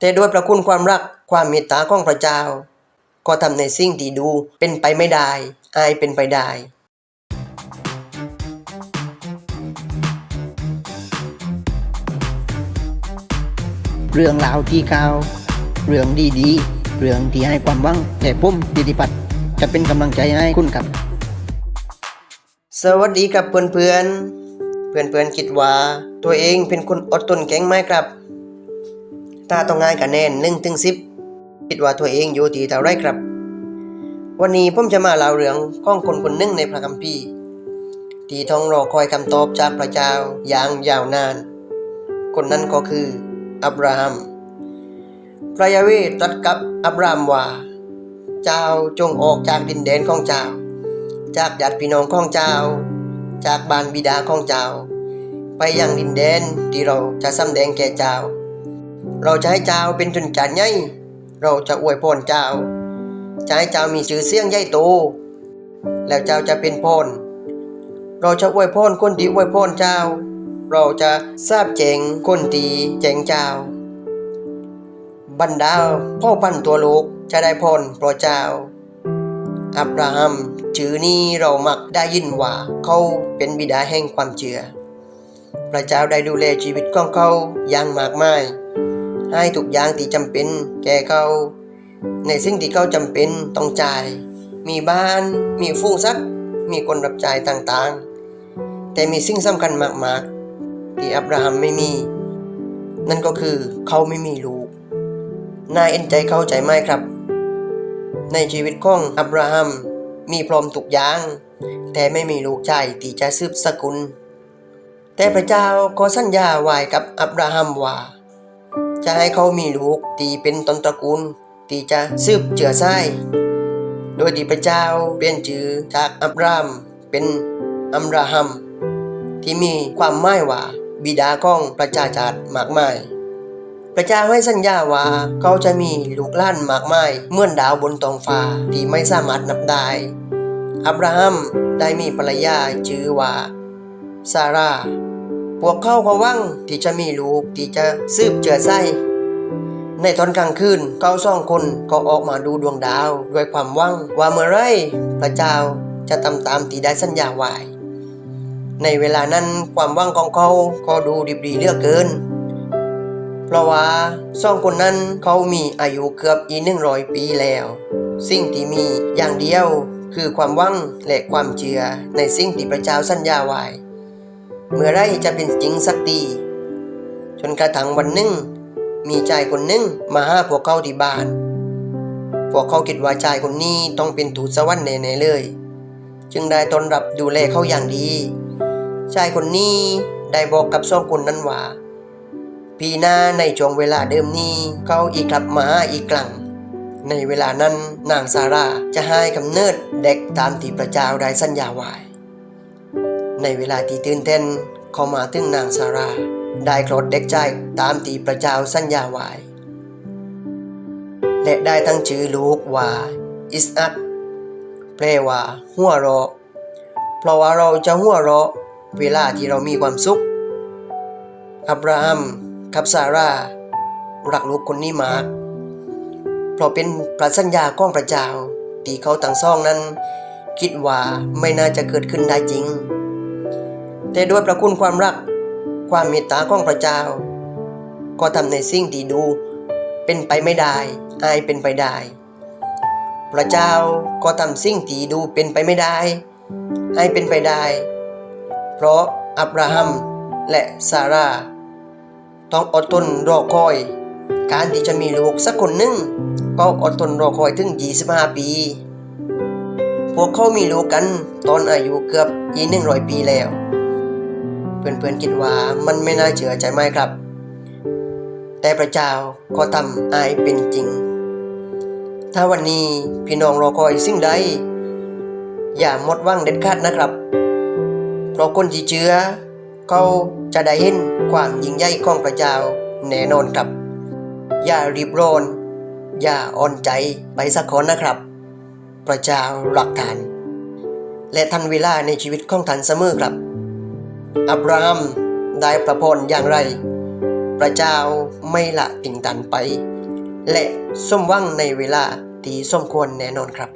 แต่ด้วยประคุณความรักความเมตตาของพระเจ้า ก็ทำในสิ่งที่ดูเป็นไปไม่ได้ อายเป็นไปได้เรื่องราวที่ข่าว เรื่องดีๆ เรื่องที่ให้ความหวังแต่ผมดิติพัฒน์จะเป็นกำลังใจให้คุณครับ สวัสดีครับเพื่อนๆ เพื่อนๆคิดว่า ตัวเองเป็นคนอดทนแข็งไหมครับ ถ้าต้องงานคะแนนหนึ่งถึงสิบคิดว่าตัวเองอยู่ที่เท่าไรครับ วันนี้ผมจะมาเล่าเรื่องข้องคนคนหนึ่งในพระคัมภีร์ที่ต้องรอคอยคำตอบจากพระเจ้าอย่างยาวนาน คนนั้นก็คืออับราฮัม พระยาเวตรัสกับอับรามว่า เจ้าจงออกจากดินแดนของเจ้า จากญาติพี่น้องของเจ้า จากบ้านบิดาของเจ้า ไปยังดินแดนที่เราจะสำแดงแก่เจ้า เราจะให้เจ้าเป็นชนชาติใหญ่เราจะอวยพรเจ้า จะให้เจ้ามีชื่อเสียงใหญ่โต แล้วเจ้าจะเป็นพร เราจะอวยพรคนที่อวยพรเจ้า เราจะทราบแจงคนที่แจงเจ้า บรรดาพ่อพันตัวลูกจะได้พรเพราะเจ้า อับราฮัมชื่อนี้เรามักได้ยินว่าเขาเป็นบิดาแห่งความเชื่อพระเจ้าได้ดูแลชีวิตของเขาอย่างมากมาย ให้ทุกอย่างที่จำเป็น แก่เขาในสิ่งที่เขาจำเป็นต้องจ่าย มีบ้าน มีฟูงซัก มีคนรับจ่ายต่างๆ แต่มีสิ่งสำคัญมากๆ ที่อับราฮัมไม่มี นั่นก็คือเขาไม่มีลูกนายเอ็นใจเข้าใจไหมครับ ในชีวิตของอับราฮัมมีพร้อมทุกอย่าง แต่ไม่มีลูกชายที่จะสืบสกุล แต่พระเจ้าก็สัญญาไว้กับอับราฮัมว่า จะให้เขามีลูกที่เป็นต้นตระกูลที่จะสืบเจือไส้โดยที่พระเจ้าเปลี่ยนชื่อจากอับรามเป็นอัมราฮัม ที่มีความหมายว่าบิดาของประชาชาติมากมาย พระเจ้าให้สัญญาว่าเขาจะมีลูกล้านมากมายเมื่อนดาวบนท้องฟ้าที่ไม่สามารถนับได้ อับราฮัมได้มีภรรยาชื่อว่าซาร่า พวกเขาก็วังที่จะมีลูกที่จะสืบเจือไส้ในตอนกลางคืนเขาสองคนก็ออกมาดูดวงดาว ด้วยความหวังว่าเมื่อไรพระเจ้าจะทำตามที่ได้สัญญาไว้ในเวลานั้นความหวังของเขาก็ดูดิบดีเหลือกเกิน เพราะว่าสองคนนั้นเขามีอายุเกือบอีหนึ่งร้อยปีแล้ว สิ่งที่มีอย่างเดียวคือความหวังและความเชื่อในสิ่งที่พระเจ้าสัญญาไว้ เมื่อไรจะเป็นจริงสักทีจนกระทั่งวันหนึ่ง มีชายคนหนึ่งมาหาพวกเขาที่บ้าน พวกเขาคิดว่าชายคนนี้ต้องเป็นทูตสวรรค์แน่ๆเลย จึงได้ตนรับดูแลเขาอย่างดีชายคนนี้ได้บอกกับสองคนนั้นว่าปีหน้าในช่วงเวลาเดิมนี้เขาอีกกลับมาหาอีกครั้งในเวลานั้นนางซาร่าจะให้กำเนิดเด็กตามที่พระเจ้าได้สัญญาไว้ ในเวลาที่ตื่นเต้นเขามาถึงนางซาร่าได้คลอดเด็กชายตามที่พระเจ้าสัญญาไว้และได้ตั้งชื่อลูกว่าอิสอักแปลว่าหัวเราะเพราะว่าเราจะหัวเราะเวลาที่เรามีความสุข อับราฮัมกับซาร่ารักลูกคนนี้มาก เพราะเป็นพระสัญญาของพระเจ้าที่เขาตั้งซ่องนั้น คิดว่าไม่น่าจะเกิดขึ้นได้จริง แต่ด้วยพระคุณความรัก ความเมตตาของพระเจ้า ก็ทำในสิ่งที่ดู เป็นไปไม่ได้อายเป็นไปได้ พระเจ้าก็ทำสิ่งที่ดูเป็นไปไม่ได้อายเป็นไปได้ เพราะอับราฮัมและซาร่าต้องอดทนรอคอย การที่จะมีลูกสักคนหนึ่งก็อดทนรอคอยถึง 25 ปี พวกเขามีลูกกันตอนอายุเกือบยีหนึ่งร้อยปีแล้ว เพื่อนๆคิดว่ามันไม่น่าเชื่อใจไหมครับ แต่พระเจ้าก็ทำอายเป็นจริง ถ้าวันนี้พี่น้องรอคอยสิ่งใดอย่าหมดหวังเด็ดขาดนะครับ เพราะคนที่เชื่อเขาจะได้เห็นความยิ่งใหญ่ของพระเจ้าแน่นอนครับ อย่ารีบร้อน อย่าอ่อนใจไปสักคนนะครับ พระเจ้ารักท่าน และทันเวลาในชีวิตของท่านเสมอครับ อับราฮัมได้ประพรอย่างไร พระเจ้าไม่ละติ่งตันไป และสมหวังในเวลาที่สมควรแน่นอนครับ